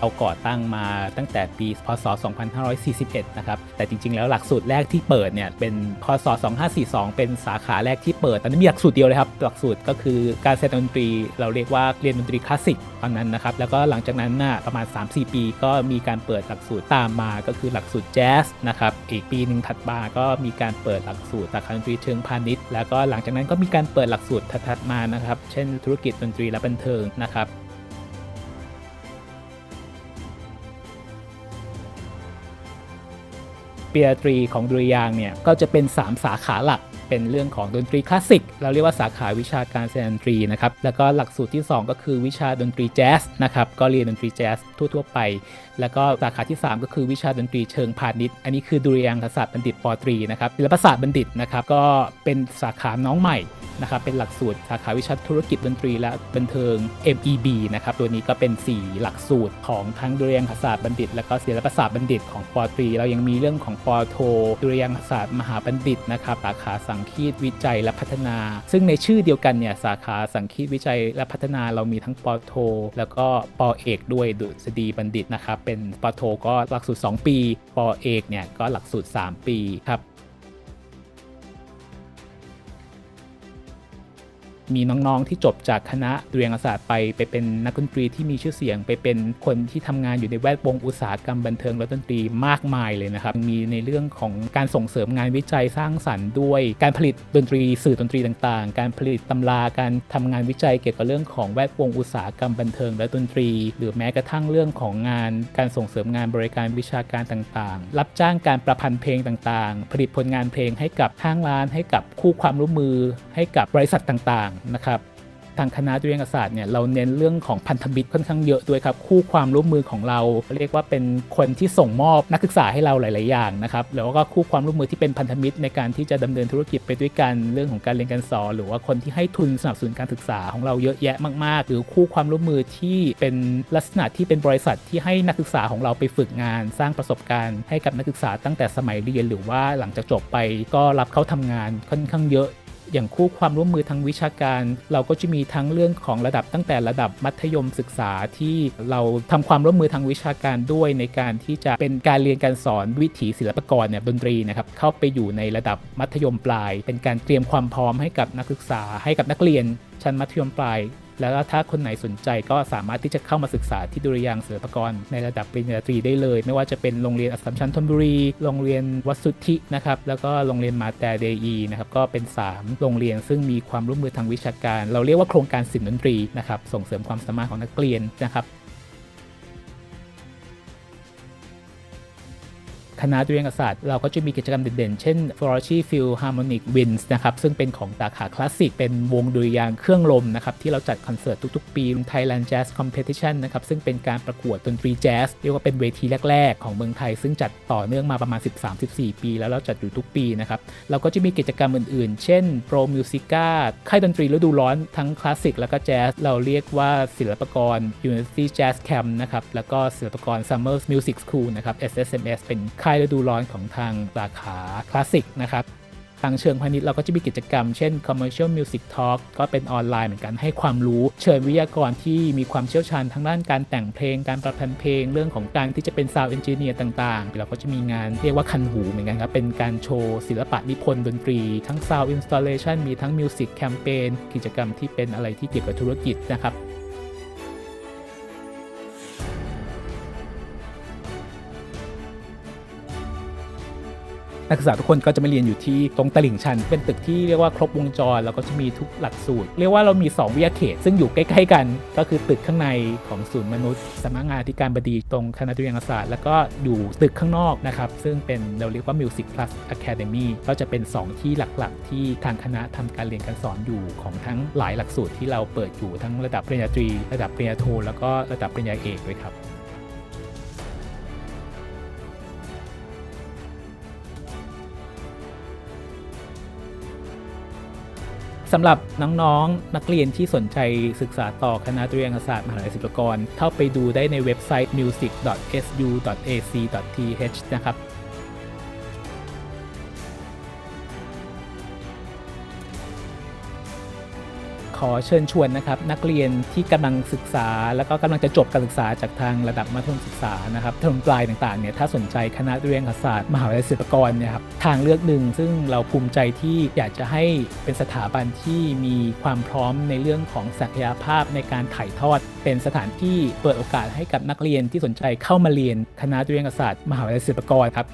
เอาก่อตั้งมาตั้งแต่ปีพศ 2541 นะครับ แต่จริง ๆ แล้วหลักสูตรแรกที่เปิดเนี่ยเป็นพศ 2542 เป็นสาขาแรกที่เปิด ตอนนี้มีหลักสูตรเดียวเลยครับ หลักสูตรก็คือการแสดงดนตรี เราเรียกว่าเรียนดนตรีคลาสสิกตอนนั้นนะครับ แล้วก็หลังจากนั้นน่ะประมาณ 3-4 ปี ก็มีการเปิดหลักสูตรตามมา ก็คือหลักสูตรแจ๊สนะครับ อีกปีหนึ่งถัดมาก็มีการเปิดหลักสูตรสาขาดนตรีเชิงพาณิชย์ แล้วก็หลังจากนั้นก็มีการเปิดหลักสูตรถัดมานะครับ เช่น ธุรกิจดนตรีและบันเทิงนะครับ ปียตรีของดุริยางเนี่ยก็จะเป็น 3 สาขาหลัก เป็นเรื่องของดนตรีคลาสสิก เราเรียกว่าสาขาวิชาการแสดงดนตรีนะครับ แล้วก็หลักสูตรที่ 2 ก็คือวิชาดนตรีแจ๊สนะครับ ก็เรียนดนตรีแจ๊สทั่ว ๆ ไป แล้วก็สาขาที่ 3 ก็คือวิชาดนตรีเชิงพาณิชย์ อันนี้คือดุริยางคศาสตร์บัณฑิตปตรีนะครับศิลปศาสตร์บัณฑิตนะครับ ก็เป็นสาขาน้องใหม่นะครับ เป็นหลักสูตรสาขาวิชาธุรกิจดนตรีและบันเทิง MEB นะครับ ตัวนี้ก็เป็น 4 หลักสูตรของทั้งดุริยางคศาสตร์บัณฑิต และก็ศิลปศาสตร์บัณฑิตของปตรี เรายังมีเรื่องของปโทดุริยางคศาสตร์มหาบัณฑิตนะครับ สาขาสังังคีตวิจัยและพัฒนา ซึ่งในชื่อเดียวกันเนี่ยสาขาสังคีตวิจัยและพัฒนาเรามีทั้งปโท แล้วก็ปเอกด้วยดุษฎีบัณฑิตนะครับเป็นปโทก็หลักสูตร 2 ปีปเอกเนี่ยก็หลักสูตร 3 ปีครับ มีน้องๆที่จบจากคณะดุริยางคศาสตร์ไปไปเป็นนักดนตรีที่มีชื่อเสียงไปเป็นคนที่ทำงานอยู่ในแวดวงอุตสาหกรรมบันเทิงและดนตรีมากมายเลยนะครับ มีในเรื่องของการส่งเสริมงานวิจัยสร้างสรรค์ด้วย การผลิตดนตรีสื่อดนตรีต่างๆ การผลิตตำราการทำงานวิจัยเกี่ยวกับเรื่องของแวดวงอุตสาหกรรมบันเทิงและดนตรี หรือแม้กระทั่งเรื่องของงานการส่งเสริมงานบริการวิชาการต่างๆ รับจ้างการประพันธ์เพลงต่างๆ ผลิตผลงานเพลงให้กับห้างร้าน ให้กับคู่ความร่วมมือ ให้กับบริษัทต่างๆนะครับทางคณะดุริยาศาสตร์เนี่ยเราเน้นเรื่องของพันธมิตรค่อนข้างเยอะด้วยครับคู่ความร่วมมือของเราเรียกว่าเป็นคนที่ส่งมอบนักศึกษาให้เราหลาย ๆ อย่างนะครับแล้วก็คู่ความร่วมมือที่เป็นพันธมิตรในการที่จะดำเนินธุรกิจไปด้วยกันเรื่องของการเรียนการสอนหรือว่าคนที่ให้ทุนสนับสนุนการศึกษาของเราเยอะแยะมาก ๆ หรือคู่ความร่วมมือที่เป็นลักษณะที่เป็นบริษัทที่ให้นักศึกษาของเราไปฝึกงาน สร้างประสบการณ์ ให้กับนักศึกษาตั้งแต่สมัยเรียนหรือว่าหลังจากจบไปก็รับเขาทำงานค่อนข้างเยอะ อย่างคู่ความร่วมมือทางวิชาการ เราก็จะมีทั้งเรื่องของระดับตั้งแต่ระดับมัธยมศึกษาที่เราทำความร่วมมือทางวิชาการด้วยในการที่จะเป็นการเรียนการสอนวิถีศิลปกรเนี่ยดนตรีนะครับเข้าไปอยู่ในระดับมัธยมปลาย เป็นการเตรียมความพร้อมให้กับนักศึกษาให้กับนักเรียนชั้นมัธยมปลาย แล้วถ้าคนไหนสนใจก็สามารถที่จะเข้ามาศึกษาที่ดุริยางศิลปากร ในระดับปริญญาตรีได้เลย ไม่ว่าจะเป็นโรงเรียนอัสสัมชัญธนบุรี โรงเรียนวัดสุทธินะครับแล้วก็โรงเรียนมาแต่เดอีนะครับก็เป็น 3 โรงเรียนซึ่งมีความร่วมมือทางวิชาการ เราเรียกว่าโครงการศิลป์ดนตรีนะครับส่งเสริมความสามารถของนักเรียนนะครับ คณะดุริยางคศาสตร์เราก็จะมีกิจกรรมเด่นๆ เช่น f l o r i Philharmonic Winds นะครับ ซึ่งเป็นของสาขาคลาสสิก เป็นวงดุริยางเครื่องลมนะครับ ที่เราจัดคอนเสิร์ตทุกๆ ปี Thailand Jazz Competition นะครับ ซึ่งเป็นการประกวดดนตรีแจ๊สเรียกว่าเป็นเวทีแรกๆ ของเมืองไทย ซึ่งจัดต่อเนื่องมาประมาณ 13-14 ปี แล้วเราจัดอยู่ทุกปีนะครับ เราก็จะมีกิจกรรมอื่นๆ เช่น Pro Musica ค่ายดนตรีฤดูร้อนทั้งคลาสสิกแล้วก็แจ๊สเราเรียกว่าศิลปกร University Jazz Camp นะครับแล้วก็ศิลปกร Summer Music School นะครับ SSMS เป็นค่ายฤดูร้อนของทางสาขาคลาสสิกนะครับทางเชิงพาณิชย์เราก็จะมีกิจกรรมเช่น commercial music talk ก็เป็นออนไลน์เหมือนกันให้ความรู้ เชิญวิทยากรที่มีความเชี่ยวชาญทางด้านการแต่งเพลง การประพันธ์เพลง เรื่องของการที่จะเป็น sound engineer ต่างๆ เราก็จะมีงานเรียกว่าคันหูเหมือนกันครับ เป็นการโชว์ศิลปะนิพนธ์ดนตรี ทั้ง sound installation มีทั้ง music campaign กิจกรรมที่เป็นอะไรที่เกี่ยวกับธุรกิจนะครับ นักศึกษาทุกคนก็จะมาเรียนอยู่ที่ตรงตลิ่งชัน เป็นตึกที่เรียกว่าครบวงจร แล้วก็จะมีทุกหลักสูตร เรียกว่าเรามี 2 วิทยาเขต ซึ่งอยู่ใกล้ ๆ กัน ก็คือตึกข้างในของศูนย์มนุษย์สำนักงานที่การบดีตรงคณะดุริยางศาสตร์ แล้วก็อยู่ตึกข้างนอกนะครับ ซึ่งเป็นเราเรียกว่า Music Plus Academy ก็จะเป็น 2 ที่หลักๆ ที่ทางคณะทำการเรียนการสอนอยู่ของทั้งหลายหลักสูตรที่เราเปิดอยู่ทั้งระดับปริญญาตรี ระดับปริญญาโทแล้วก็ระดับปริญญาเอกด้วยครับ สำหรับน้องๆ นักเรียนที่สนใจศึกษาต่อคณะดุริยางศาสตร์มหาวิทยาลัยศิลปากร เข้าไปดูได้ในเว็บไซต์ music.su.ac.th นะครับ ขอเชิญชวนนะครับนักเรียนที่กำลังศึกษา แล้วก็กำลังจะจบการศึกษาจากทางระดับมัธยมศึกษานะครับเทอมปลายต่างๆเนี่ยถ้าสนใจคณะเรียนศาสตร์มหาวิทยาลัยศิลปากรเนี่ยครับทางเลือกหนึ่งซึ่งเราภูมิใจที่อยากจะให้เป็นสถาบันที่มีความพร้อมในเรื่องของศักยภาพในการถ่ายทอด เป็นสถานที่เปิดโอกาสให้กับนักเรียนที่สนใจเข้ามาเรียนคณะเรียนศาสตร์มหาวิทยาลัยศิลปากรครับ